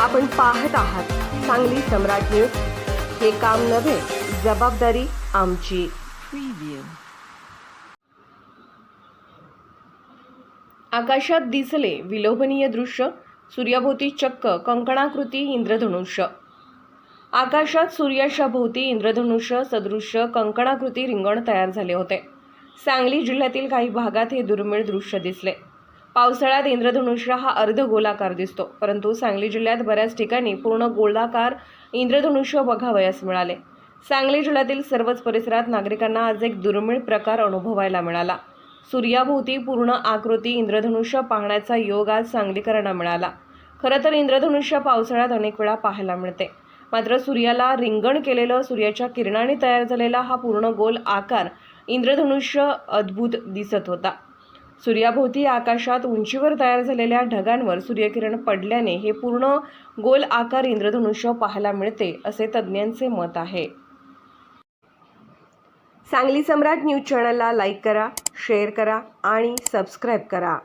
आपण पाहत आहात सांगली सम्राट न्यूज. हे काम नव्हे जबाबदारी आमची. आकाशात दिसले विलोभनीय दृश्य सूर्याभोवती चक्क कंकणाकृती इंद्रधनुष्य. आकाशात सूर्याच्या भोवती इंद्रधनुष्य सदृश्य कंकणाकृती रिंगण तयार झाले होते. सांगली जिल्ह्यातील काही भागात हे दुर्मिळ दृश्य दिसले. पावसाळ्यात इंद्रधनुष्य हा अर्ध गोलाकार दिसतो. परंतु सांगली जिल्ह्यात बऱ्याच ठिकाणी पूर्ण गोलाकार इंद्रधनुष्य बघावयास मिळाले. सांगली जिल्ह्यातील सर्वच परिसरात नागरिकांना आज एक दुर्मिळ प्रकार अनुभवायला मिळाला. सूर्याभोवती पूर्ण आकृती इंद्रधनुष्य पाहण्याचा योग आज सांगलीकरांना मिळाला. खरं तर इंद्रधनुष्य पावसाळ्यात अनेक वेळा पाहायला मिळते. मात्र सूर्याला रिंगण केलेलं सूर्याच्या किरणाने तयार झालेला हा पूर्ण गोल आकार इंद्रधनुष्य अद्भुत दिसत होता. सूर्याभोवती आकाशात उंचीवर तयार झालेल्या ढगांवर सूर्यकिरण पडल्याने हे पूर्ण गोल आकार इंद्रधनुष्य पाहायला मिळते असे तज्ज्ञांचे मत आहे. सांगली सम्राट न्यूज चॅनलला लाईक करा शेअर करा आणि सबस्क्राईब करा.